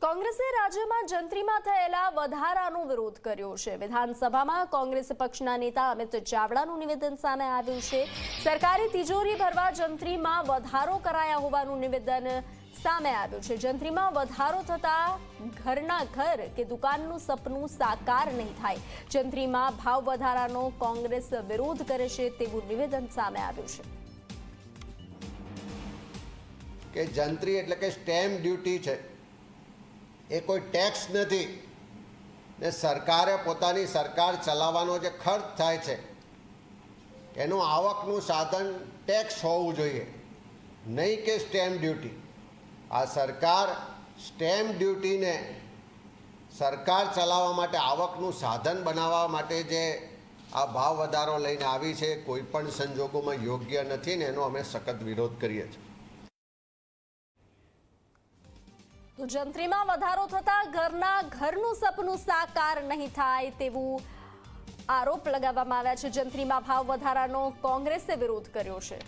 કોંગ્રેસે રાજ્યમાં જંત્રીમાં થયેલા વધારાનો વિરોધ કર્યો છે. વિધાનસભામાં કોંગ્રેસ પક્ષના નેતા અમિત ચાવડાનું નિવેદન સામે આવ્યું છે. સરકારી તિજોરી ભરવા જંત્રીમાં વધારો કરાયા હોવાનું નિવેદન સામે આવ્યું છે. જંત્રીમાં વધારો થતા ઘરના ઘર કે દુકાનનું સપનું સાકાર નહીં થાય. જંત્રીમાં ભાવ વધારાનો કોંગ્રેસ વિરોધ કરે છે તેવું નિવેદન સામે આવ્યું છે. કે જંત્રી એટલે કે સ્ટેમ્પ ડ્યુટી છે. એ કોઈ ટેક્સ નથી. ને સરકારે પોતાની સરકાર ચલાવવાનો જે ખર્ચ થાય છે, એનું આવકનું સાધન ટેક્સ હોવું જોઈએ. નહીં કે સ્ટેમ્પ ડ્યુટી આ સરકાર સ્ટેમ્પ ડ્યુટીને સરકાર ચલાવવા માટે આવકનું સાધન બનાવવા માટે જે આ ભાવ વધારો લઈને આવી છે, કોઈ પણ સંજોગોમાં યોગ્ય નથી ને એનો અમે સખત વિરોધ કરીએ છીએ. તો જંત્રીમાં વધારો થતા ઘરના ઘરનું સપનું સાકાર નહીં થાય તેવું આરોપ લગાવવામાં આવ્યા છે. જંત્રીમાં ભાવ વધારાનો કોંગ્રેસે વિરોધ કર્યો છે.